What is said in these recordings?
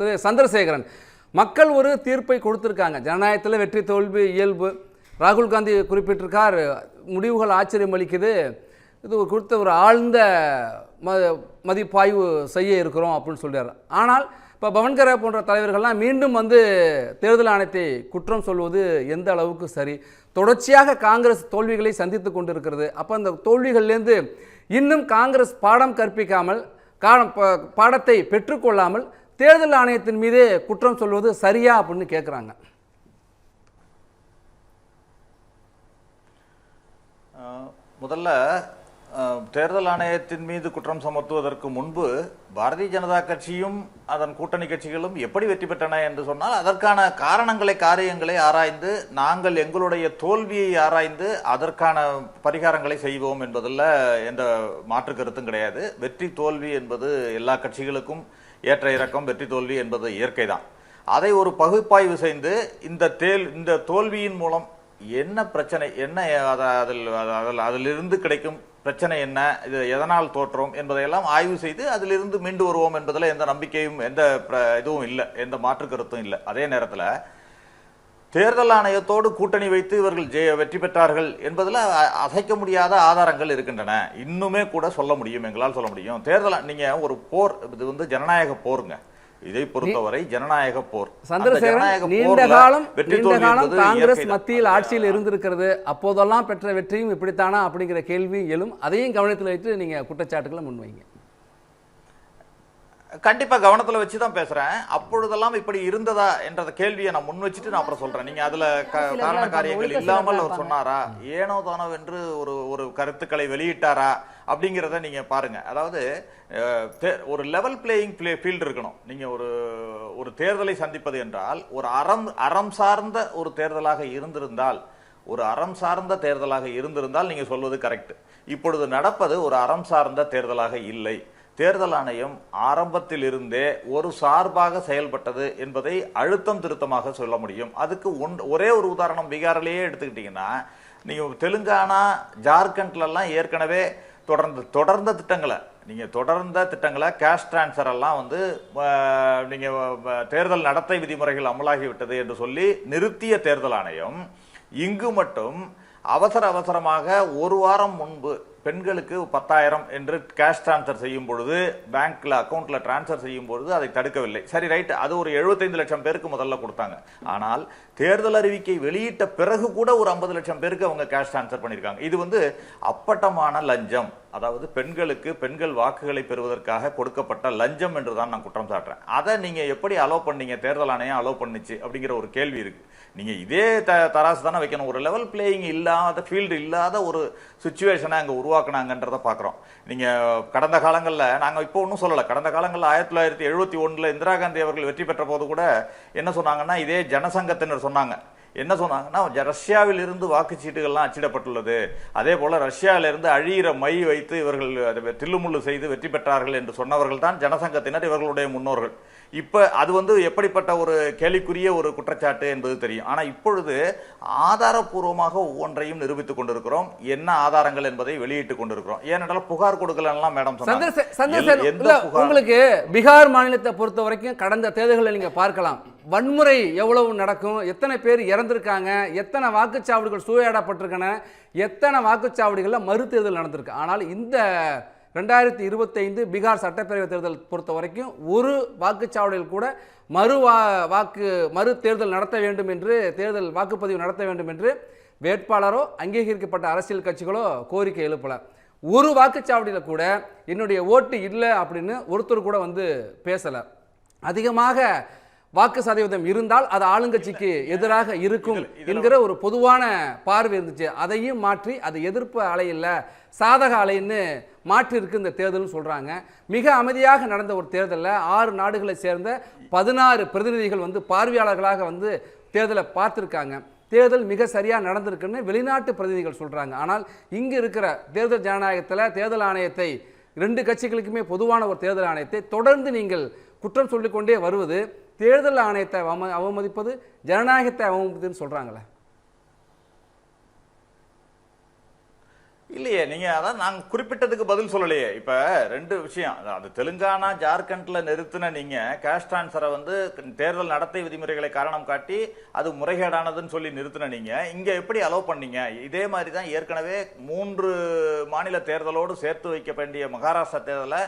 திரு சந்திரசேகரன். மக்கள் ஒரு தீர்ப்பை கொடுத்துருக்காங்க. ஜனநாயகத்தில் வெற்றி தோல்வி இயல்பு. ராகுல் காந்தி குறிப்பிட்டிருக்கார். முடிவுகள் ஆச்சரியம் அளிக்குது. இது ஒரு குறித்த ஒரு ஆழ்ந்த ம மதிப்பாய்வு செய்ய இருக்கிறோம் அப்படின்னு சொல்றாரு. ஆனால் இப்போ பவன்கரா போன்ற தலைவர்கள்லாம் மீண்டும் வந்து தேர்தல் ஆணையத்தை குற்றம் சொல்வது எந்த அளவுக்கு சரி? தொடர்ச்சியாக காங்கிரஸ் தோல்விகளை சந்தித்து கொண்டிருக்கிறது. அப்போ அந்த தோல்விகள்லேருந்து இன்னும் காங்கிரஸ் பாடம் கற்பிக்காமல் காலம் பாடத்தை பெற்றுக்கொள்ளாமல் தேர்தல் ஆணையத்தின் மீதே குற்றம் சொல்வது சரியா அப்படின்னு கேட்குறாங்க முதல்ல தேர்தல் ஆணையத்தின் மீது குற்றம் சுமத்துவதற்கு முன்பு பாரதிய ஜனதா கட்சியும் அதன் கூட்டணி கட்சிகளும் எப்படி வெற்றி பெற்றன என்று சொன்னால் அதற்கான காரணங்களை காரியங்களை ஆராய்ந்து நாங்கள் எங்களுடைய தோல்வியை ஆராய்ந்து அதற்கான பரிகாரங்களை செய்வோம் என்பதில் எந்த மாற்று கருத்தும் கிடையாது. வெற்றி தோல்வி என்பது எல்லா கட்சிகளுக்கும் ஏற்ற இறக்கம் வெற்றி தோல்வி என்பது இயற்கைதான். அதை ஒரு பகுப்பாய்வு செய்து இந்த தேல் இந்த தோல்வியின் மூலம் என்ன பிரச்சனை என்ன அதில் அதில் அதிலிருந்து கிடைக்கும் பிரச்சனை என்ன இது எதனால் தோற்றோம் என்பதையெல்லாம் ஆய்வு செய்து அதிலிருந்து மீண்டு வருவோம் என்பதில் எந்த நம்பிக்கையும் எந்த இதுவும் இல்லை எந்த மாற்று கருத்தும் இல்லை. அதே நேரத்தில் தேர்தல் ஆணையத்தோடு கூட்டணி வைத்து இவர்கள் ஜெய வெற்றி பெற்றார்கள் என்பதில் அசைக்க முடியாத ஆதாரங்கள் இருக்கின்றன. இன்னுமே கூட சொல்ல முடியும் எங்களால் சொல்ல முடியும். தேர்தல் நீங்க ஒரு போர் இது வந்து ஜனநாயக போருங்க. இதை பொறுத்தவரை ஜனநாயக போர். சந்திரசேகரன் நீண்ட காலம் வெற்றி நீண்ட காலம் காங்கிரஸ். மத்தியில் ஆட்சியில் இருந்திருக்கிறது. அப்போதெல்லாம் பெற்ற வெற்றியும் இப்படித்தானா அப்படிங்கிற கேள்வி எழும். அதையும் கவனத்தில் வைத்து நீங்க குற்றச்சாட்டுகளை முன்வைங்க. கண்டிப்பா கவனத்துல வச்சு தான் பேசுறேன். அப்பொழுதெல்லாம் இப்படி இருந்ததா என்ற கேள்வியை நான் முன் வச்சுட்டு நான் அப்புறம் சொல்றேன். நீங்க அதுல காரண காரியங்கள் இல்லாமல் அவர் சொன்னாரா? ஏனோ தானோ என்று ஒரு ஒரு கருத்துக்களை வெளியிட்டாரா? அப்படிங்கிறத நீங்க பாருங்க. அதாவது ஒரு லெவல் பிளேயிங் பிளே ஃபீல்டு இருக்கணும். நீங்க ஒரு ஒரு தேர்தலை சந்திப்பது என்றால் ஒரு அறம் அறம் சார்ந்த ஒரு தேர்தலாக இருந்திருந்தால் ஒரு அறம் சார்ந்த தேர்தலாக இருந்திருந்தால் நீங்க சொல்வது கரெக்ட் இப்பொழுது நடப்பது ஒரு அறம் சார்ந்த தேர்தலாக இல்லை. தேர்தல் ஆணையம் ஆரம்பத்தில் இருந்தே ஒரு சார்பாக செயல்பட்டது என்பதை அழுத்தம் திருத்தமாக சொல்ல முடியும். அதுக்கு ஒன் ஒரே ஒரு உதாரணம் பீகாரிலேயே எடுத்துக்கிட்டிங்கன்னா நீங்கள் தெலுங்கானா ஜார்க்கண்ட்ல எல்லாம் ஏற்கனவே தொடர்ந்து தொடர்ந்த திட்டங்களை நீங்கள் தொடர்ந்த திட்டங்களை கேஷ் டிரான்ஸ்ஃபர் எல்லாம் வந்து நீங்கள் தேர்தல் நடத்தை விதிமுறைகள் அமலாகிவிட்டது என்று சொல்லி நிறுத்திய தேர்தல் ஆணையம் இங்கு மட்டும் அவசர அவசரமாக ஒரு வாரம் முன்பு பெண்களுக்கு பத்தாயிரம் என்று கேஷ் டிரான்ஸ்ஃபர் செய்யும் பொழுது பேங்க்ல அக்கௌண்ட்டில் டிரான்ஸ்ஃபர் செய்யும் பொழுது அதை தடுக்கவில்லை. சரி ரைட் அது ஒரு 75 லட்சம் பேருக்கு முதல்ல கொடுத்தாங்க. ஆனால் தேர்தல் அறிவிக்கை வெளியிட்ட பிறகு கூட ஒரு 50 லட்சம் பேருக்கு அவங்க கேஷ் டிரான்ஸ்ஃபர் பண்ணியிருக்காங்க. இது வந்து அப்பட்டமான லஞ்சம். அதாவது பெண்களுக்கு பெண்கள் வாக்குகளை பெறுவதற்காக கொடுக்கப்பட்ட லஞ்சம் என்று தான் நான் குற்றம் சாட்டுறேன். அதை நீங்கள் எப்படி அலோவ் பண்ணீங்க? தேர்தல் ஆணையம் அலோவ் பண்ணுச்சு அப்படிங்கிற ஒரு கேள்வி இருக்குது நீங்கள் இதே த தராசு தானே வைக்கணும். ஒரு லெவல் பிளேயிங் இல்லாத ஃபீல்டு இல்லாத ஒரு சுச்சுவேஷனை அங்கே உருவாக்குனாங்கன்றத பார்க்குறோம் நீங்கள் கடந்த காலங்களில் நாங்கள் இப்போ ஒன்றும் சொல்லலை. கடந்த காலங்களில் ஆயிரத்தி தொள்ளாயிரத்தி எழுபத்தி ஒன்றில் இந்திரா காந்தி அவர்கள் வெற்றி பெற்ற போது கூட என்ன சொன்னாங்கன்னா இதே ஜனசங்கத்தினர் சொன்னாங்க. என்ன சொன்னாங்கன்னா ரஷ்யாவில் இருந்து வாக்குச்சீட்டுகள்லாம் அச்சிடப்பட்டுள்ளது. அதே போல ரஷ்யாவில இருந்து அழியிற மை வைத்து இவர்கள் அதை தில்லுமுள்ளு செய்து வெற்றி பெற்றார்கள் என்று சொன்னவர்கள் தான் ஜனசங்கத்தினர் இவர்களுடைய முன்னோர்கள். இப்ப அது வந்து எப்படிப்பட்ட ஒரு கேலிக்குரிய ஒரு குற்றச்சாட்டு என்பது தெரியும். ஆனா இப்பொழுது ஆதாரப்பூர்வமாக ஒவ்வொன்றையும் நிரூபித்துக் கொண்டிருக்கிறோம். என்ன ஆதாரங்கள் என்பதை வெளியிட்டுக் கொண்டிருக்கிறோம். ஏனென்றால் புகார் கொடுக்கலாம் மேடம் உங்களுக்கு பீகார் மாநிலத்தை பொறுத்த வரைக்கும் கடந்த தேர்தல்களை நீங்க பார்க்கலாம். வன்முறை எவ்வளவு நடக்கும்? எத்தனை பேர் இறந்திருக்காங்க? எத்தனை வாக்குச்சாவடிகள் சூறையாடப்பட்டிருக்கன எத்தனை வாக்குச்சாவடிகளில் மறு தேர்தல் நடந்திருக்கு? ஆனால் இந்த ரெண்டாயிரத்தி இருபத்தைந்து பீகார் சட்டப்பேரவை தேர்தல் பொறுத்த வரைக்கும் ஒரு வாக்குச்சாவடியில் கூட மறு வா வாக்கு மறு தேர்தல் நடத்த வேண்டும் என்று தேர்தல் வாக்குப்பதிவு நடத்த வேண்டும் என்று வேட்பாளரோ அங்கீகரிக்கப்பட்ட அரசியல் கட்சிகளோ கோரிக்கை எழுப்பல. ஒரு வாக்குச்சாவடியில் கூட என்னுடைய ஓட்டு இல்லை அப்படின்னு ஒருத்தர் கூட வந்து பேசலை. அதிகமாக வாக்கு சதவீதம் இருந்தால் அது ஆளுங்கட்சிக்கு எதிராக இருக்கும் என்கிற ஒரு பொதுவான பார்வை இருந்துச்சு. அதையும் மாற்றி அது எதிர்ப்பு அலை இல்லை சாதக அலைன்னு மாற்றி இருக்கு இந்த தேர்தல்னு சொல்றாங்க. மிக அமைதியாக நடந்த ஒரு தேர்தலில் ஆறு நாடுகளை சேர்ந்த பதினாறு பிரதிநிதிகள் வந்து பார்வையாளர்களாக வந்து தேர்தலை பார்த்துருக்காங்க. தேர்தல் மிக சரியாக நடந்திருக்குன்னு வெளிநாட்டு பிரதிநிதிகள் சொல்றாங்க. ஆனால் இங்கு இருக்கிற தேர்தல் ஜனநாயகத்தில் தேர்தல் ஆணையத்தை ரெண்டு கட்சிகளுக்குமே பொதுவான ஒரு தேர்தல் ஆணையத்தை தொடர்ந்து நீங்கள் குற்றம் சொல்லிக்கொண்டே வருவது தேர்தல் ஆணையத்தை அவம அவமதிப்பது ஜனநாயகத்தை அவமதிப்பதுன்னு சொல்கிறாங்களே இல்லையே நீங்க அதான் நாங்க குறிப்பிட்டதுக்கு பதில் சொல்லலையே. இப்ப ரெண்டு விஷயம். அது தெலுங்கானா ஜார்க்கண்ட்ல நிறுத்தின நீங்க கேஷ் டிரான்ஸ்ஃபரை வந்து தேர்தல் நடத்தை விதிமுறைகளை காரணம் காட்டி அது முறைகேடானதுன்னு சொல்லி நிறுத்தின நீங்க இங்க எப்படி அலோவ் பண்ணீங்க? இதே மாதிரி தான் ஏற்கனவே மூன்று மாநில தேர்தலோடு சேர்த்து வைக்க வேண்டிய மகாராஷ்டிரா தேர்தலை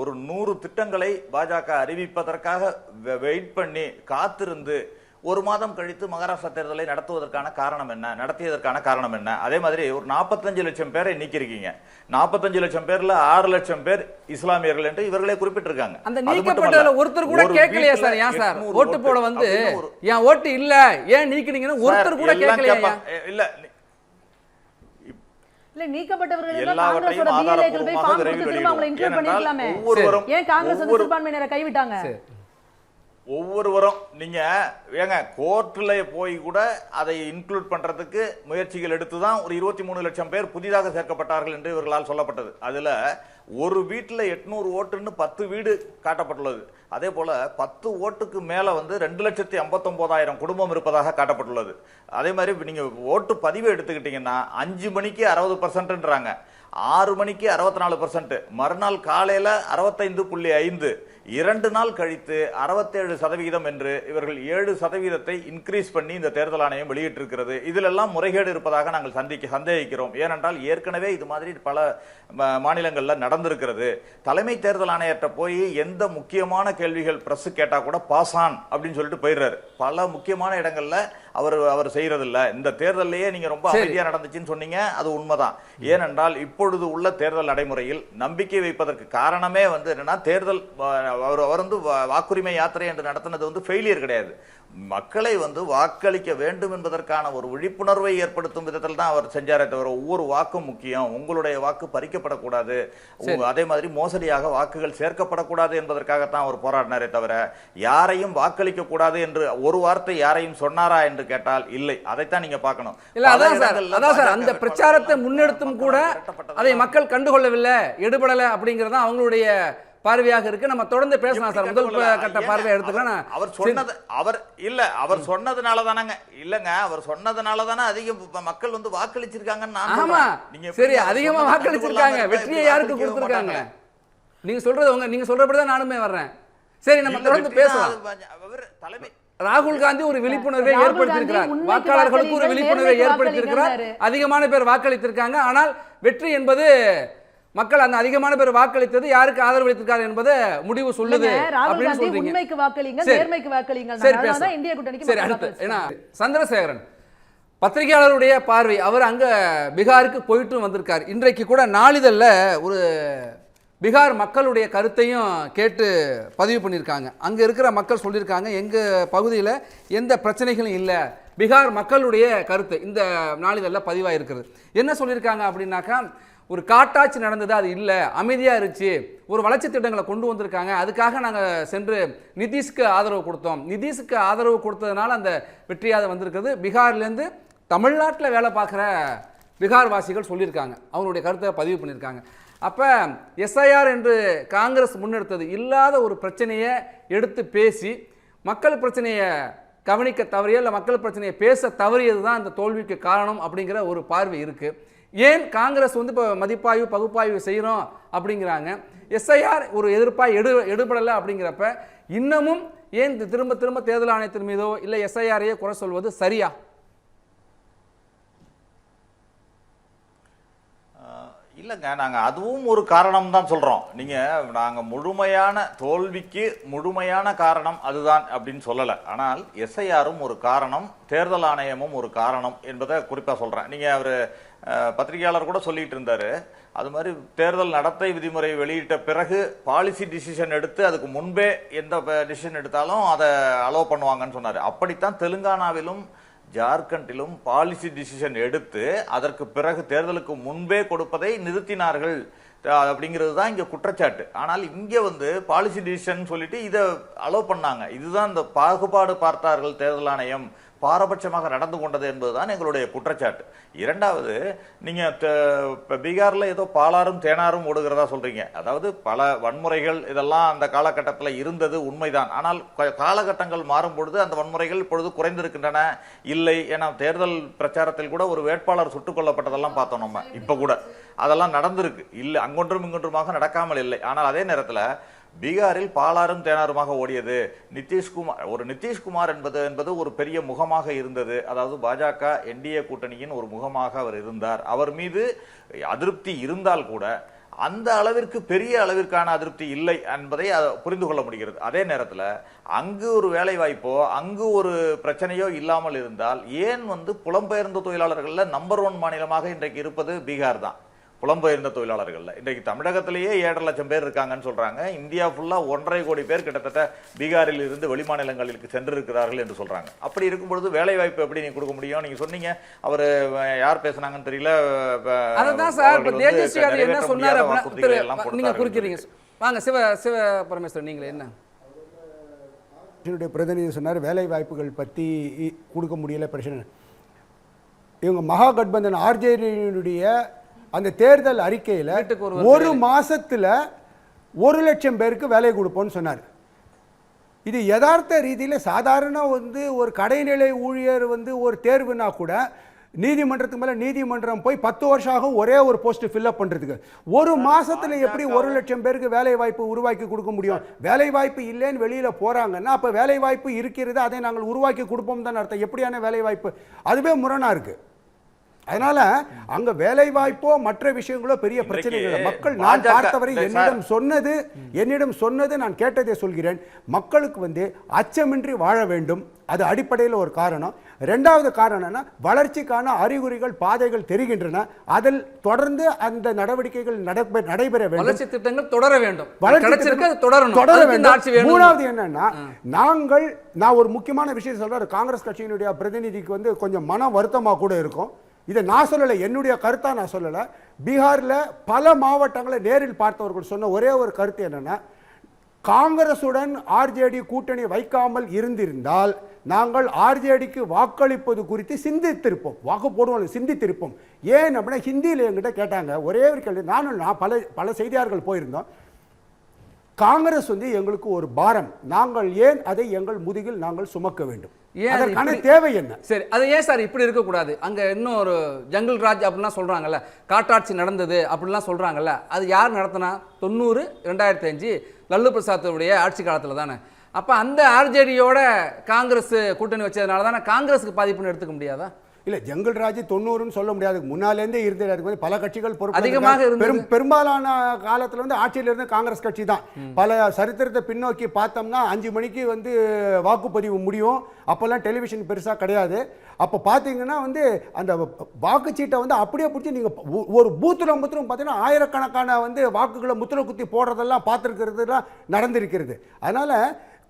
ஒரு நூறு திட்டங்களை பாஜக அறிவிப்பதற்காக வெயிட் பண்ணி காத்திருந்து ஒரு மாதம் கழித்து மகாராஷ்டிரா தேர்தலை நடத்துவதற்கான காரணம் என்ன? நடத்தியதற்கான காரணம் என்ன? அதே மாதிரி ஒரு 45 லட்சம் பேரை நீக்கிருக்கீங்க 45 லட்சம் பேர்ல ஆறு லட்சம் பேர் இஸ்லாமியர்கள் என்று இவர்களே குறிப்பிட்டிருக்காங்க. அந்த நீக்கப்பட்டதுல ஒருத்தர் கூட கேட்கலையா சார்? ஏன் சார்? 800 ஓட்டு போட வந்து என் ஓட்டு இல்ல? ஏன் நீக்கினீங்கன்னு ஒருத்தர் கூட கேட்கலையா. இல்ல இல்ல நீக்கப்பட்டவர்கள் எல்லாம் எல்லாவற்றையும் ஆதாரப்பூர்வமாக விரைவில் வெளியிடுவோம். ஒவ்வொருவரும் ஏன் காங்கிரஸ் வந்து சிறுபான்மையினரை கைவிட்டாங்க. ஒவ்வொருவரும் நீங்க ஏங்க கோர்ட்ல போய் கூட அதை இன்க்ளூட் பண்றதுக்கு முயற்சிகள் எடுத்து தான் ஒரு இருபத்தி மூணு லட்சம் பேர் புதிதாக சேர்க்கப்பட்டார்கள் என்று இவர்களால் சொல்லப்பட்டது அதுல ஒரு வீட்டில் எட்நூறு ஓட்டுன்னு பத்து வீடு காட்டப்பட்டுள்ளது. அதே போல பத்து ஓட்டுக்கு மேல வந்து ரெண்டு லட்சத்தி ஐம்பத்தொன்பதாயிரம் குடும்பம் இருப்பதாக காட்டப்பட்டுள்ளது. அதே மாதிரி நீங்கள் நீங்க ஓட்டு பதிவு எடுத்துக்கிட்டீங்கன்னா அஞ்சு மணிக்கு அறுபது பர்சன்ட்ன்றாங்க ஆறு மணிக்கு அறுபத்தி நாலு பர்சன்ட் மறுநாள் காலையில அறுபத்தைந்து புள்ளி ஐந்து. இரண்டு நாள் கழித்து அறுபத்தேழு சதவிகிதம் என்று இவர்கள் ஏழு சதவீதத்தை இன்க்ரீஸ் பண்ணி இந்த தேர்தல் ஆணையம் வெளியிட்டிருக்கிறது. இதிலெல்லாம் முறைகேடு இருப்பதாக நாங்கள் சந்திக்க சந்தேகிக்கிறோம். ஏனென்றால் ஏற்கனவே இது மாதிரி பல மாநிலங்களில் நட நடந்திருக்கிறது. தலைமை தேர்தல் ஆணையர்கிட்ட போய் எந்த முக்கியமான கேள்விகள் பிரஸ் கேட்டா கூட பாஸ் ஆன் அப்படின்னு சொல்லிட்டு போயிடுறாரு. பல முக்கியமான இடங்களில் அவர் அவர் செய்யறதில்ல. இந்த தேர்தல்லையே நீங்க ரொம்ப. அமைதியா நடந்துச்சுன்னு சொன்னீங்க அது உண்மைதான். ஏனென்றால் இப்பொழுது உள்ள தேர்தல் நடைமுறையில் நம்பிக்கை வைப்பதற்கு காரணமே வந்து என்னன்னா தேர்தல் அவர் அவர் வந்து வாக்குரிமை யாத்திரை என்று நடத்தினது வந்து ஃபெயிலியர் கிடையாது. மக்களை வந்து வாக்களிக்க வேண்டும் என்பதற்கான ஒரு விழிப்புணர்வை ஏற்படுத்தும் விதத்தில் தான் அவர் செஞ்சாரே தவிர ஒவ்வொரு வாக்கும் முக்கியம். உங்களுடைய வாக்கு பறிக்கப்படக்கூடாது. அதே மாதிரி மோசடியாக வாக்குகள் சேர்க்கப்படக்கூடாது என்பதற்காகத்தான் அவர் போராடினாரே தவிர யாரையும் வாக்களிக்க கூடாது என்று ஒரு வார்த்தை யாரையும் சொன்னாரா என்று கேட்டால் இல்லை. அதைத்தான் நீங்க பார்க்கணும். இல்ல அதான் சார் அதான் சார் அந்த பிரச்சாரத்தை முன்னெடுத்தும் கூட அதை மக்கள் கண்டுகொள்ளவில்லை எடுபடல அப்படிங்கறது அவங்களுடைய பார்வையாக இருக்கு. நம்ம தொடர்ந்து பேசலாம் சார். முதல்? கட்ட பார்வை எடுத்துக்கலாம் அவர்- சொன்னது அவர் இல்ல அவர் சொன்னதுனால தானங்க இல்லங்க அவர் சொன்னதுனால தானே அதிகம் இப்ப மக்கள் வந்து வாக்களிச்சிருக்காங்கன்னு நான் ஆமா. நீங்க சரி அதிகமா வாக்களிச்சிருக்காங்க. வெற்றியை யாருக்கு கொடுத்துருக்காங்க? நீங்க சொல்றது உங்க நீங்க சொல்றபடி தான் நானுமே வர்றேன். சரி நம்ம தொடர்ந்து பேசலாம். தலைமை ராகுல் காந்தி ஒரு விழிப்புணர்வை ஏற்படுத்தியிருக்கிறார் வாக்காளர்களுக்கு ஒரு விழிப்புணர்வை ஏற்படுத்தியிருக்கிறார் வாக்களிங்கன்னாரு. அதிகமான பேர் வாக்களித்திருக்காங்க ஆனால் வெற்றி என்பது மக்கள் அந்த அதிகமான பேர் வாக்களித்தது யாருக்கு ஆதரவு அளித்திருக்காரு என்பதை முடிவு சொல்லுது அப்படின்னு காந்தி சொல்றீங்க உண்மைக்கு வாக்களிங்க சரி. நேர்மைக்கு வாக்களிங்க சரி அதனால பேசலாம். தான் இந்திய கூட்டணிக்கு சரி மக்கள் அடுத்து வாக்களிச்சாங்க. ஏன்னா சந்திரசேகரன் பத்திரிகையாளருடைய பார்வை அவர் அங்க பீகாருக்கு போயிட்டு வந்திருக்கார் இன்றைக்கு கூட நாளிதழில் ஒரு பீகார் மக்களுடைய கருத்தையும் கேட்டு பதிவு பண்ணியிருக்காங்க. அங்கே இருக்கிற மக்கள் சொல்லியிருக்காங்க எங்கள் பகுதியில் எந்த பிரச்சனைகளும் இல்லை. பீகார் மக்களுடைய கருத்து இந்த நாளிதழில் பதிவாக இருக்கிறது என்ன சொல்லியிருக்காங்க அப்படின்னாக்கா ஒரு காட்டாட்சி நடந்தது அது இல்லை. அமைதியாக இருந்துச்சு. ஒரு வளர்ச்சி திட்டங்களை கொண்டு வந்திருக்காங்க. அதுக்காக நாங்கள் சென்று நிதிஷ்க்கு ஆதரவு கொடுத்தோம். நிதிஷ்க்கு ஆதரவு கொடுத்ததுனால அந்த வெற்றியாக வந்திருக்குது. பீகார்லேருந்து தமிழ்நாட்டில் வேலை பார்க்குற பீகார் வாசிகள் சொல்லியிருக்காங்க. அவங்களுடைய கருத்தை பதிவு பண்ணியிருக்காங்க. அப்போ எஸ்ஐஆர் என்று காங்கிரஸ் முன்னெடுத்தது இல்லாத ஒரு பிரச்சனையை எடுத்து பேசி மக்கள் பிரச்சனையை கவனிக்க தவறிய இல்லை மக்கள் பிரச்சனையை பேச தவறியது தான் இந்த தோல்விக்கு காரணம் அப்படிங்கிற ஒரு பார்வை இருக்குது ஏன் காங்கிரஸ் வந்து இப்போ மதிப்பாய்வு பகுப்பாய்வு செய்கிறோம் அப்படிங்கிறாங்க. எஸ்ஐஆர் ஒரு எதிர்ப்பாக எடு எடுபடலை அப்படிங்கிறப்ப இன்னமும் ஏன் திரும்ப திரும்ப தேர்தல் ஆணையத்தின் மீதோ இல்லை எஸ்ஐஆரையே குறை சொல்வது சரியா? இல்லைங்க நாங்கள் அதுவும் ஒரு காரணம் தான் சொல்கிறோம் நீங்கள் நாங்கள் முழுமையான தோல்விக்கு முழுமையான காரணம் அதுதான் அப்படின்னு சொல்லலை. ஆனால் எஸ்ஐஆரும் ஒரு காரணம் தேர்தல் ஆணையமும் ஒரு காரணம் என்பதை குறிப்பாக சொல்கிறேன் நீங்கள் அவர் பத்திரிகையாளர் கூட சொல்லிட்டு இருந்தார். அது மாதிரி தேர்தல் நடத்தை விதிமுறை வெளியிட்ட பிறகு பாலிசி டிசிஷன் எடுத்து அதுக்கு முன்பே எந்த டிசிஷன் எடுத்தாலும் அதை அலோவ் பண்ணுவாங்கன்னு சொன்னார். அப்படித்தான் தெலுங்கானாவிலும் ஜார்க்கண்டிலும் பாலிசி டிசிஷன் எடுத்து அதற்கு பிறகு தேர்தலுக்கு முன்பே கொடுப்பதை நிறுத்தினார்கள். அப்படிங்கிறது தான் இங்கே குற்றச்சாட்டு. ஆனால் இங்கே வந்து பாலிசி டிசிஷன் சொல்லிட்டு இதை அலோவ் பண்ணாங்க. இதுதான் இந்த பாகுபாடு பார்த்தார்கள் தேர்தல் ஆணையம். பாரபட்சமாக நடந்து கொண்டது என்பதுதான் எங்களுடைய குற்றச்சாட்டு. இரண்டாவது நீங்கள் இப்போ பீகாரில் ஏதோ பாலாரும் தேனாரும் ஓடுகிறதா சொல்கிறீங்க அதாவது பல வன்முறைகள் இதெல்லாம் அந்த காலகட்டத்தில் இருந்தது உண்மைதான். ஆனால் க- காலகட்டங்கள் மாறும் பொழுது அந்த வன்முறைகள் இப்பொழுது குறைந்திருக்கின்றன இல்லை ஏன்னா தேர்தல் பிரச்சாரத்தில் கூட ஒரு வேட்பாளர் சுட்டுக் கொல்லப்பட்டதெல்லாம் பார்த்தோம் நம்ம. இப்போ கூட. அதெல்லாம் நடந்திருக்கு. இல்லை அங்கொன்றும் இங்கொன்றுமாக நடக்காமல் இல்லை. ஆனால் அதே நேரத்தில் பீகாரில் பாலாறும் தேனாருமாக ஓடியது. நிதிஷ்குமார் ஒரு நிதிஷ்குமார் என்பது என்பது ஒரு பெரிய முகமாக இருந்தது. அதாவது பாஜக என்டிஏ கூட்டணியின் ஒரு முகமாக அவர் இருந்தார். அவர் மீது அதிருப்தி இருந்தால் கூட அந்த அளவிற்கு பெரிய அளவிற்கான அதிருப்தி இல்லை என்பதை புரிந்து கொள்ள முடிகிறது. அதே நேரத்தில் அங்கு ஒரு வேலை வாய்ப்போ அங்கு ஒரு பிரச்சனையோ இல்லாமல் இருந்தால் ஏன் வந்து புலம்பெயர்ந்த தொழிலாளர்களில் நம்பர் ஒன் மாநிலமாக இன்றைக்கு இருப்பது பீகார் தான்? புலம்பெயர்ந்த தொழிலாளர்கள்ல இன்றைக்கு தமிழகத்திலேயே ஏழரை லட்சம் பேர் இருக்காங்கன்னு சொல்றாங்க. இந்தியா ஃபுல்லா ஒன்றரை கோடி பேர் கிட்டத்தட்ட பீகாரில் இருந்து வெளிமாநிலங்களுக்கு சென்றிருக்கிறார்கள் என்று சொல்றாங்க. அப்படி இருக்கும் பொழுது வேலை வாய்ப்பு எப்படி நீங்க கொடுக்க முடியும்? நீங்க சொன்னீங்க. அவர் யார் பேசுனாங்கன்னு தெரியல. அதுதான் சார் இப்போ தேஜஸ்வி என்ன சொன்னார் முடியாத அப்படின்னா வாக்குறுதிகளை திரு, எல்லாம் நீங்க கொடுத்தார்கள். குறிக்கிறீங்க. வாங்க சிவ சிவ பரமேஸ்வரன் நீங்களே என்ன? பிரதிநிதி சொன்னார் வேலை வாய்ப்புகள் பற்றி கொடுக்க முடியல பிரச்சனை. இவங்க மகா கட்பந்தன் ஆர்ஜேடியினுடைய அந்த தேர்தல் அறிக்கையில் ஒரு மாசத்துல ஒரு லட்சம் பேருக்கு வேலை கொடுப்போம்னு சொன்னார். இது யதார்த்த ரீதியில் சாதாரண வந்து ஒரு கடைநிலை ஊழியர் வந்து ஒரு தேர்வுனா கூட நீதிமன்றத்துக்கு மேலே நீதிமன்றம் போய் பத்து வருஷம் ஆகும் ஒரே ஒரு போஸ்ட் ஃபில்அப் பண்ணுறதுக்கு ஒரு மாசத்துல எப்படி ஒரு லட்சம் பேருக்கு வேலை வாய்ப்பு உருவாக்கி கொடுக்க முடியும்? வேலை வாய்ப்பு இல்லைன்னு வெளியில் போகிறாங்கன்னா அப்போ வேலை வாய்ப்பு இருக்கிறது அதை நாங்கள் உருவாக்கி கொடுப்போம் தான் அர்த்தம். எப்படியான வேலை வாய்ப்பு? அதுவே முரணா இருக்குது அதனால அங்க வேலை வாய்ப்போ மற்ற விஷயங்களோ பெரிய பிரச்சனைகள் இல்லை. மக்கள் நான் பார்த்தவரை என்னிடம் சொன்னது என்னிடம் சொன்னது நான் கேட்டதை சொல்கிறேன். மக்களுக்கு வந்து அச்சமின்றி வாழ வேண்டும். அது அடிப்படையில் ஒரு காரணம். ரெண்டாவது காரணம் என்ன வளர்ச்சிக்கான அறிகுறிகள் பாதைகள் தெரிகின்றன. அதில் தொடர்ந்து அந்த நடவடிக்கைகள் நடைபெற வேண்டும். வளர்ச்சி திட்டங்கள் தொடர வேண்டும். வளர்ச்சி தொடரணும். தொடர வேண்டும். மூணாவது என்னன்னா நாங்கள் நான் ஒரு முக்கியமான விஷயம் சொல்றேன். காங்கிரஸ் கட்சியினுடைய பிரதிநிதிக்கு வந்து கொஞ்சம் மன வருத்தமா கூட இருக்கும். இதை நான் சொல்லலை என்னுடைய கருத்தாக நான் சொல்லலை. பீகாரில் பல மாவட்டங்களை நேரில் பார்த்தவர்கள் சொன்ன ஒரே ஒரு கருத்து என்னென்னா காங்கிரசுடன் ஆர்ஜேடி கூட்டணி வைக்காமல் இருந்திருந்தால் நாங்கள் ஆர்ஜேடிக்கு வாக்களிப்பது குறித்து சிந்தித்திருப்போம். வாக்கு போடுவோம் சிந்தித்திருப்போம். ஏன் அப்படின்னா ஹிந்தியில் என்கிட்ட கேட்டாங்க ஒரே ஒரு கேள்வி நானும் நான் பல பல செய்தியாளர்கள் போயிருந்தோம். காங்கிரஸ் வந்து எங்களுக்கு ஒரு பாரம். நாங்கள் ஏன் அதை எங்கள் முதுகில் நாங்கள் சுமக்க வேண்டும்? அதற்கான தேவை என்ன? சரி அது ஏன் சார் இப்படி இருக்கக்கூடாது? அங்க இன்னும் ஒரு ஜங்கிள் ராஜ் அப்படிலாம் சொல்றாங்கல்ல காட்டாட்சி நடந்தது அப்படிலாம் சொல்றாங்கல்ல அது யார் நடத்தினா? தொண்ணூறு ரெண்டாயிரத்தி அஞ்சு லல்லு பிரசாத்துடைய ஆட்சி காலத்துல தானே அப்ப அந்த ஆர்ஜேடியோட காங்கிரஸ் கூட்டணி வச்சதுனால தானே காங்கிரஸுக்கு பாதிப்புன்னு எடுத்துக்க முடியாதா? இல்ல ஜங்கல் ராஜ் தொண்ணூறுன்னு சொல்ல முடியாது. முன்னாலேருந்தே இருந்தே இருக்கும்போது பல கட்சிகள் அதிகமாக. பெரும் பெரும்பாலான காலத்துல வந்து ஆட்சியில் இருந்த காங்கிரஸ் கட்சி தான். பல சரித்திரத்தை பின்னோக்கி பார்த்தோம்னா அஞ்சு மணிக்கு வந்து வாக்குப்பதிவு முடியும். அப்போல்லாம் டெலிவிஷன் பெருசா கிடையாது. அப்போ பார்த்தீங்கன்னா வந்து அந்த வாக்குச்சீட்டை வந்து அப்படியே பிடிச்சி நீங்க ஒ- ஒரு பூத்துல முத்திரம் பார்த்தீங்கன்னா ஆயிரக்கணக்கான வந்து வாக்குகளை முத்திர குத்தி போடுறதெல்லாம் பார்த்துருக்கிறதுலாம் நடந்திருக்கிறது. அதனால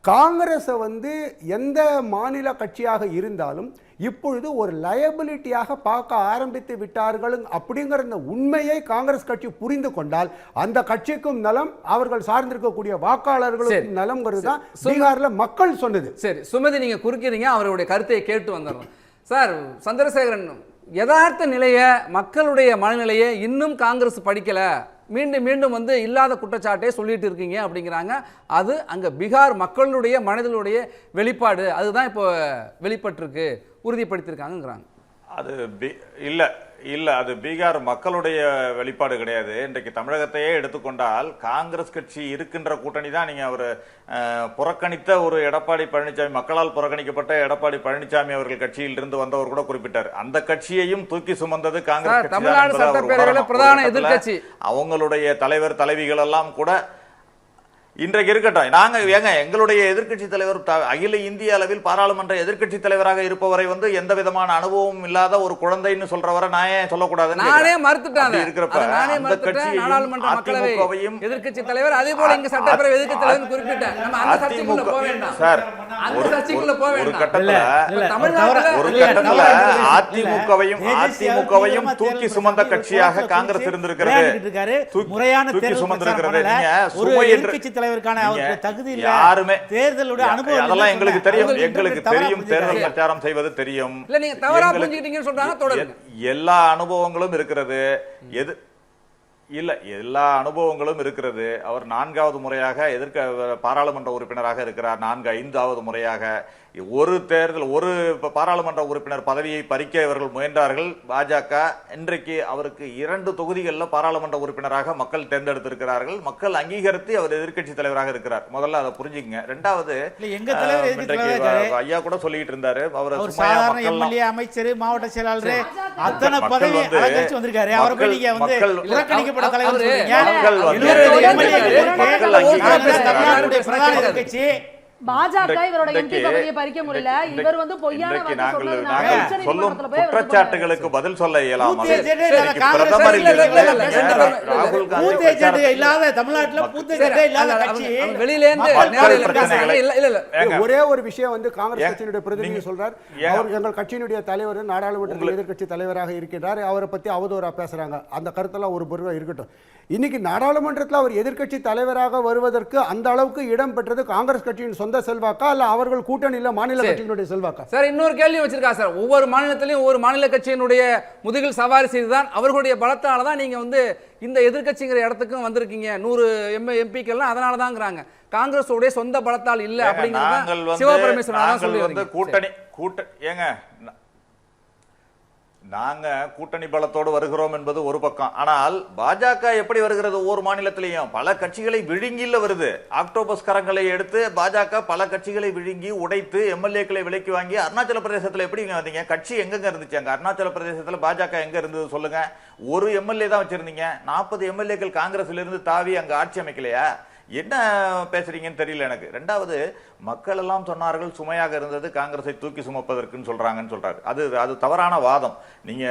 காங்கிரஸை வந்து எந்த மாநில கட்சியாக இருந்தாலும் இப்பொழுது ஒரு லயபிலிட்டியாக பார்க்க ஆரம்பித்து விட்டார்கள் அப்படிங்கிற இந்த உண்மையை காங்கிரஸ் கட்சி புரிந்து கொண்டால் அந்த கட்சிக்கும் நலம் அவர்கள் சார்ந்திருக்கக்கூடிய வாக்காளர்களுக்கும் நலம்ங்கிறது தான் பீகார்ல மக்கள் சொன்னது. சரி சுமதி நீங்க குறுக்கிறீங்க அவருடைய கருத்தை கேட்டு வந்துடுறோம் சார் சந்திரசேகரன் யதார்த்த நிலையை மக்களுடைய மனநிலையை இன்னும் காங்கிரஸ் படிக்கல. மீண்டும் மீண்டும் வந்து இல்லாத குற்றச்சாட்டே சொல்லிட்டு இருக்கீங்க அப்படிங்கிறாங்க. அது அங்கே பீகார் மக்களுடைய மனதிலுடைய வெளிப்பாடு. அதுதான் இப்போ வெளிப்பட்டிருக்கு உறுதிப்படுத்தியிருக்காங்கங்கிறாங்க. அது இல்லை. இல்ல அது பீகார் மக்களுடைய வெளிப்பாடு கிடையாது. இன்றைக்கு தமிழகத்தையே எடுத்துக்கொண்டால் காங்கிரஸ் கட்சி இருக்கின்ற கூட்டணி தான் நீங்க அவர் புறக்கணித்த ஒரு எடப்பாடி பழனிசாமி மக்களால் புறக்கணிக்கப்பட்ட எடப்பாடி பழனிசாமி அவர்கள் கட்சியில் இருந்து வந்தவர் கூட குறிப்பிட்டார். அந்த கட்சியையும் தூக்கி சுமந்தது காங்கிரஸ் கட்சி. அவங்களுடைய தலைவர் தலைவிகள் எல்லாம் கூட இன்றைக்கு இருக்கட்டும். நாங்க ஏங்க எங்களுடைய எதிர்க்கட்சி தலைவர் அகில இந்திய அளவில் பாராளுமன்ற எதிர்க்கட்சி தலைவராக இருப்பவரை வந்து எந்த விதமான அனுபவமும் இல்லாத ஒரு குழந்தைன்னு சொல்றவரை நான் ஏன் சொல்லக்கூடாதுன்னு நானே. மறுத்துட்டேன். இருக்கிறப்ப அந்த மறுத்துட்டேன். கட்சியையும் எதிர்க்கட்சி தலைவர் அதே போல இங்க சட்டப்பேரவை எதிர்க்கட்சி தலைவர் குறிப்பிட்டேன். நம்ம அந்த சர்ச்சைக்குள்ள போக வேண்டாம். சார் அந்த ஒரு- சர்ச்சைக்குள்ள போக ஒரு வேண்டாம். கட்டத்துல இல்ல, இப்ப தமிழ்நாட்டுல ஒரு கட்டத்துல அதிமுகவையும் அதிமுகவையும் தூக்கி சுமந்த கட்சியாக காங்கிரஸ் இருந்திருக்கிறது. முறையான தூக்கி சுமந்திருக்கிறது. ஒரு சுமை என்று- எதிர்க்கட்சி தலைவருக்கான தகுதி இல்ல. யாருமே தேர்தலுடைய அனுபவம் அதெல்லாம் எங்களுக்கு. தெரியும். எங்களுக்கு தெரியும். தேர்தல். பிரச்சாரம் செய்வது தெரியும். இல்ல நீங்க தவறா புரிஞ்சுக்கிட்டீங்கன்னு சொல்றாங்க தொடருங்க. எல்லா அனுபவங்களும் இருக்கிறது. எது இல்ல எல்லா அனுபவங்களும் இருக்கிறது. அவர் நான்காவது முறையாக எதிர்க்க பாராளுமன்ற உறுப்பினராக இருக்கிறார். நான்கு ஐந்தாவது முறையாக ஒரு தேர்தல் ஒரு பாராளுமன்ற உறுப்பினர் பதவியை பறிக்க இவர்கள் முயன்றார்கள். பாஜக இன்றைக்கு அவருக்கு இரண்டு தொகுதிகளில் பாராளுமன்ற உறுப்பினராக மக்கள் தேர்ந்தெடுத்திருக்கிறார்கள். மக்கள் அங்கீகரித்து அவர் எதிர்க்கட்சி தலைவராக இருக்கிறார். முதல்ல அதை புரிஞ்சுக்கங்க. ரெண்டாவது. ஐயா கூட சொல்லிட்டு இருந்தாரு. அவர் அமைச்சர் மாவட்ட செயலாளர் அத்தனை பதவி வந்திருக்காரு. அவரை போய் மக்கள்- நீங்க வந்து புறக்கணிக்கப்பட்ட அவரு- தலைவர் சொல்றீங்க. மக்கள் வந்து- பாஜக இவரோட எம்பி பதவியை பறிக்க முடியல. இவர் வந்து பொய்யான நாங்கள் சொல்லும் குற்றச்சாட்டுகளுக்கு பதில் சொல்ல இயலாம? இல்லாத தமிழ்நாட்டில் ஒரே ஒரு விஷயம் வந்து காங்கிரஸ் கட்சியினுடைய பிரதிநிதி சொல்றார். அவர் எங்கள் கட்சியினுடைய தலைவர் நாடாளுமன்ற எதிர்கட்சி தலைவராக இருக்கிறார் அவரை பத்தி அவதூறா பேசுறாங்க. அந்த கருத்தெல்லாம் ஒரு பொருளாக இருக்கட்டும். இன்னைக்கு நாடாளுமன்றத்தில் அவர் எதிர்க்கட்சி தலைவராக வருவதற்கு அந்த அளவுக்கு இடம் பெற்றது காங்கிரஸ் கட்சியின் சொந்த செல்வாக்கா அல்ல அவர்கள் கூட்டணியில் மாநில. கட்சியினுடைய செல்வாக்கா? சார் இன்னொரு கேள்வி வச்சிருக்கா சார். ஒவ்வொரு மாநிலத்திலையும் ஒவ்வொரு மாநில கட்சியினுடைய முதுகில் சவாரி செய்துதான் அவர்களுடைய பலத்தால தான் நீங்க வந்து இந்த எதிர்க்கட்சிங்கிற இடத்துக்கும் வந்திருக்கீங்க. நூறு எம் எம்பிக்கெல்லாம் அதனால தாங்கிறாங்க காங்கிரஸோடைய சொந்த பலத்தால் இல்ல அப்படிங்கிறத சிவபரமேஸ்வரன் சொல்லி. கூட்டணி கூட்ட ஏங்க நாங்க கூட்டணி பலத்தோடு வருகிறோம் என்பது ஒரு பக்கம். ஆனால் பாஜக எப்படி வருகிறது ஒவ்வொரு மாநிலத்திலையும்? பல கட்சிகளை விழுங்கில வருது. ஆக்டோபஸ் கரங்களை எடுத்து பாஜக பல கட்சிகளை விழுங்கி உடைத்து எம்எல்ஏக்களை விலைக்கு வாங்கி அருணாச்சல பிரதேசத்தில் எப்படி வந்தீங்க? கட்சி எங்கெங்க இருந்துச்சு அங்க? அருணாச்சல பிரதேசத்தில் பாஜக எங்க இருந்தது சொல்லுங்க. ஒரு எம்எல்ஏ தான் வச்சிருந்தீங்க. நாற்பது எம்எல்ஏக்கள் காங்கிரஸ்ல இருந்து தாவி அங்க ஆட்சி அமைக்கலையா? என்ன பேசுறீங்கன்னு தெரியல எனக்கு. ரெண்டாவது மக்கள் எல்லாம் சொன்னார்கள் சுமையாக இருந்தது காங்கிரஸை தூக்கி சுமப்பதற்குன்னு சொல்றாங்கன்னு சொல்றாரு. அது அது தவறான வாதம். நீங்க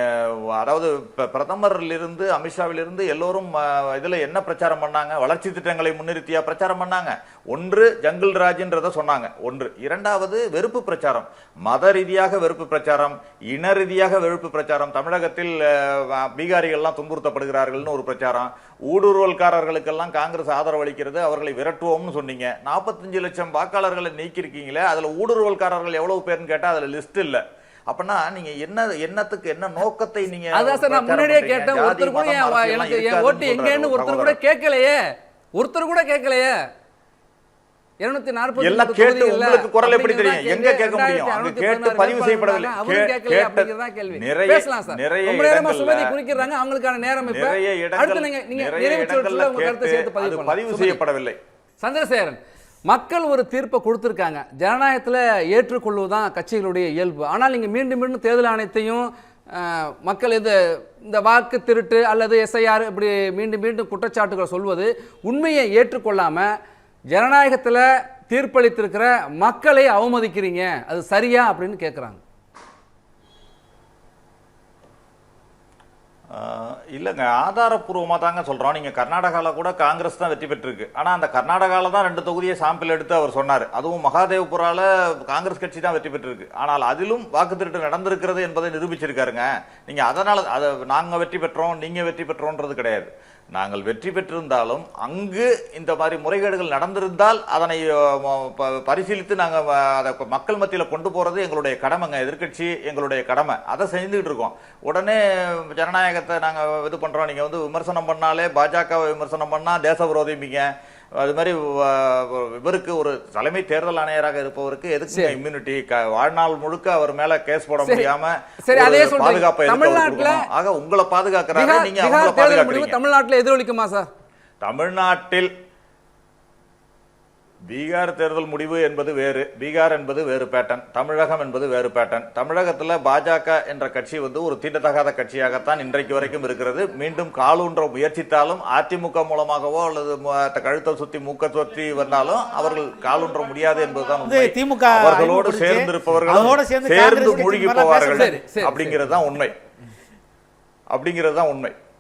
அதாவது இப்ப பிரதமரிலிருந்து அமித்ஷாவிலிருந்து எல்லோரும் இதில் இதுல என்ன பிரச்சாரம் பண்ணாங்க? வளர்ச்சி திட்டங்களை முன்னிறுத்தியா பிரச்சாரம் பண்ணாங்க? ஒன்று ஜங்கிள் ராஜ்ன்றதை சொன்னாங்க. ஒன்று. இரண்டாவது வெறுப்பு பிரச்சாரம். மத ரீதியாக வெறுப்பு பிரச்சாரம் இன ரீதியாக வெறுப்பு பிரச்சாரம். தமிழகத்தில் பீகாரிகள்லாம் துன்புறுத்தப்படுகிறார்கள்னு ஒரு பிரச்சாரம். ஊடுருவல்காரர்களுக்கெல்லாம் காங்கிரஸ் ஆதரவு அளிக்கிறது அவர்களை விரட்டுவோம்னு சொன்னீங்க. நாற்பத்தஞ்சு லட்சம் வாக்காளர்களை நீக்கியிருக்கீங்களே அதுல ஊடுருவல்காரர்கள் எவ்வளவு பேர்னு கேட்டா அதுல லிஸ்ட் இல்ல. அப்பனா நீங்க என்ன என்னத்துக்கு என்ன நோக்கத்தை நீங்க அதான் சார் நான் பிரச்சாரம் முன்னாடியே? கேட்டேன் ஒருத்தர் கூட எனக்கு என் ஓட்டு எங்கன்னு ஒருத்தர் கூட. கேட்கலையே. ஒருத்தர் கூட கேட்கலையே. இருநூத்தி நாற்பத்தி எல்லாம் கேட்டு உங்களுக்கு குரல் எப்படி தெரியும்? எங்க கேட்க முடியும்? அங்க கேட்டு பதிவு செய்யப்படவில்லை. கேட்கல கேள்வி. நிறைய நிறைய நேரமா சுமதி குறிக்கிறாங்க அவங்களுக்கான நேரம் இப்ப. நிறைய அடுத்து இடங்கள் நீங்க நிறைய இடங்கள்ல கேட்டு பதிவு. செய்யப்படவில்லை. சந்திரசேகரன் மக்கள் ஒரு தீர்ப்பை கொடுத்துருக்காங்க. ஜனநாயகத்தில் ஏற்றுக்கொள்வதுதான் கட்சிகளுடைய இயல்பு. ஆனால் நீங்கள் மீண்டும் மீண்டும் தேர்தல் ஆணையத்தையும் மக்கள் இது இந்த வாக்கு திருட்டு அல்லது எஸ்ஐஆர் இப்படி மீண்டும் மீண்டும் குற்றச்சாட்டுகள் சொல்வது உண்மையை ஏற்றுக்கொள்ளாமல் ஜனநாயகத்தில் தீர்ப்பளித்திருக்கிற மக்களை அவமதிக்கிறீங்க. அது சரியா அப்படின்னு கேட்குறாங்க இல்லைங்க ஆதாரப்பூர்வமாக தாங்க சொல்கிறோம் நீங்கள் கர்நாடகாவில் கூட காங்கிரஸ் தான் வெற்றி பெற்றிருக்கு. ஆனால் அந்த கர்நாடகாவில் தான் ரெண்டு தொகுதியை சாம்பிள் எடுத்து அவர் சொன்னார். அதுவும் மகாதேவ்புரால காங்கிரஸ் கட்சி தான் வெற்றி பெற்றிருக்கு. ஆனால் அதிலும் வாக்கு திருட்டு நடந்திருக்கிறது என்பதை நிரூபிச்சிருக்காருங்க. நீங்கள் அதனால் அதை நாங்கள் வெற்றி பெற்றோம் நீங்கள் வெற்றி பெற்றோன்றது கிடையாது. நாங்கள் வெற்றி பெற்றிருந்தாலும் அங்கு இந்த மாதிரி முறைகேடுகள் நடந்திருந்தால் அதனை ப- பரிசீலித்து நாங்கள் அதை மக்கள் மத்தியில் கொண்டு போகிறது எங்களுடைய கடமைங்க. எதிர்க்கட்சி எங்களுடைய கடமை. அதை செஞ்சுக்கிட்டு இருக்கோம். உடனே ஜனநாயகத்தை நாங்கள் இது பண்ணுறோம் நீங்கள் வந்து விமர்சனம் பண்ணாலே பாஜகவை விமர்சனம் பண்ணால் தேச விரோதிப்பீங்க அது மாதிரி இவருக்கு ஒரு தலைமை தேர்தல் ஆணையராக இருப்பவருக்கு எதுக்கு இம்யூனிட்டி வாழ்நாள் முழுக்க அவர் மேல கேஸ் போட. முடியாம சரி, அதே. பாதுகாப்பை தமிழ்நாட்டுல-? ஆக உங்களை பாதுகாக்கிறாரு பீகார் நீங்க அவங்கள பாதுகாக்கிறீங்க தமிழ்நாட்டில் எதிரொலிக்குமா சார் தமிழ்நாட்டில் பீகார் தேர்தல் முடிவு என்பது வேறு பீகார் என்பது வேறு பேட்டன் தமிழகம் என்பது வேறு பேட்டன் தமிழகத்தில் பாஜக என்ற கட்சி வந்து ஒரு தீண்டத்தகாத கட்சியாகத்தான் இன்றைக்கு வரைக்கும் இருக்கிறது. மீண்டும் காலூன்ற முயற்சித்தாலும் அதிமுக மூலமாகவோ அல்லது கழுத்தை சுத்தி மூக்க சுத்தி வந்தாலும் அவர்கள் காலூன்ற முடியாது என்பதுதான். திமுக அவர்களோடு சேர்ந்து சேர்ந்து காங்கிரஸ் கட்சி மூழ்கி போவார்கள் அப்படிங்கிறது தான் உண்மை. அப்படிங்கிறது தான் உண்மை.